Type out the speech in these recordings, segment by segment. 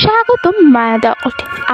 স্বাগতম মায়াদা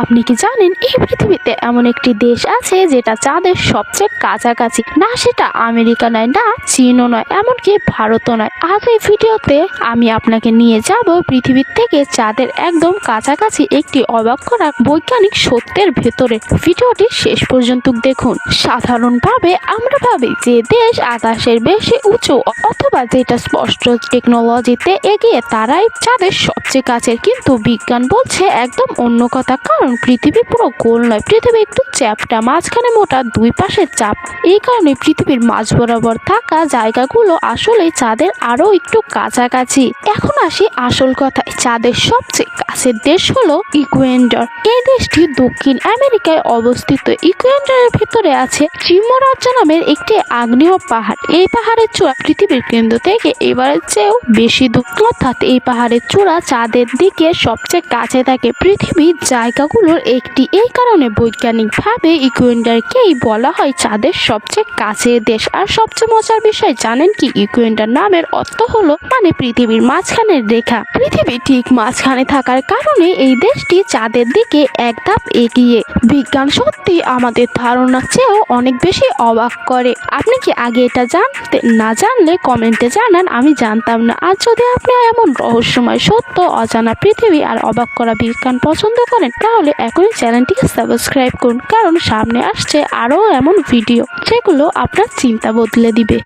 আপনি কি জানেন, এই পৃথিবীতে এমন একটি দেশ আছে যেটা চাঁদের সবচেয়ে কাছাকাছি? না, সেটা আমেরিকা নয়, না, চীনও নয়, এমনকি ভারতও নয়। আজ এই ভিডিওতে আমি আপনাকে নিয়ে যাব পৃথিবীর থেকে চাঁদের একদম কাছাকাছি একটি অবাক করা বৈজ্ঞানিক সত্যের ভেতরে। ভিডিওটি শেষ পর্যন্ত দেখুন। সাধারণভাবে আমরা ভাবি যে দেশ আকাশের বেশি উঁচু, অথবা যেটা স্পষ্ট টেকনোলজিতে এগিয়ে তারাই চাঁদের সবচেয়ে কাছের। কিন্তু বিজ্ঞান বলছে একদম অন্য কথা, কারণ পৃথিবী পুরো গোল নয়, পৃথিবী একটু চ্যাপটা, মাঝখানে মোটা, দুই পাশে চাপ। এই কারণে পৃথিবীর মাঝ বরাবর থাকা জায়গাগুলো আসলে চাঁদের আরও একটু কাছাকাছি। এখন আসি আসল কথায়, চাঁদের সবচেয়ে কাছের দেশ হলো ইকুয়েন্ডর এই দেশটি দক্ষিণ আমেরিকায় অবস্থিত। ইকুয়েন্ডরের ভিতরে আছে চিমরাজ্য নামের একটি আগ্নেয় পাহাড়। এই পাহাড়ের চূড়া পৃথিবীর কেন্দ্র থেকে এবারের চেয়েও বেশি দূর অর্থাৎ এই পাহাড়ের চূড়া চাঁদের দিকে সবচেয়ে কাছে থাকে। পৃথিবীর জায়গাগুলোর একটি এই কারণে বৈজ্ঞানিকভাবে ইকুয়েন্ডারকেই বলা হয় চাঁদের সবচেয়ে কাছের দেশ। আর সবচেয়ে মজার বিষয়, জানেন কি? ইকুয়েন্ডার নামের অর্থ হলো মানে পৃথিবীর মাঝখানের রেখা। পৃথিবী ঠিক মাঝখানে থাকার কারণে এই দেশটি চাঁদের দিকে এক ধাপ এগিয়ে। বিজ্ঞান সত্যি আমাদের ধারণার চেয়েও অনেক বেশি অবাক করে। আপনি কি আগে এটা জানতে, না জানলে কমেন্টে জানান, আমি জানতাম না। আর যদি আপনি এমন রহস্যময় সত্য, অজানা পৃথিবী আর অবাক করা বিজ্ঞান পছন্দ করেন, তাহলে এখনই চ্যানেলটিকে সাবস্ক্রাইব করুন, কারণ সামনে আসছে আরও এমন ভিডিও, যেগুলো আপনার চিন্তা বদলে দিবে।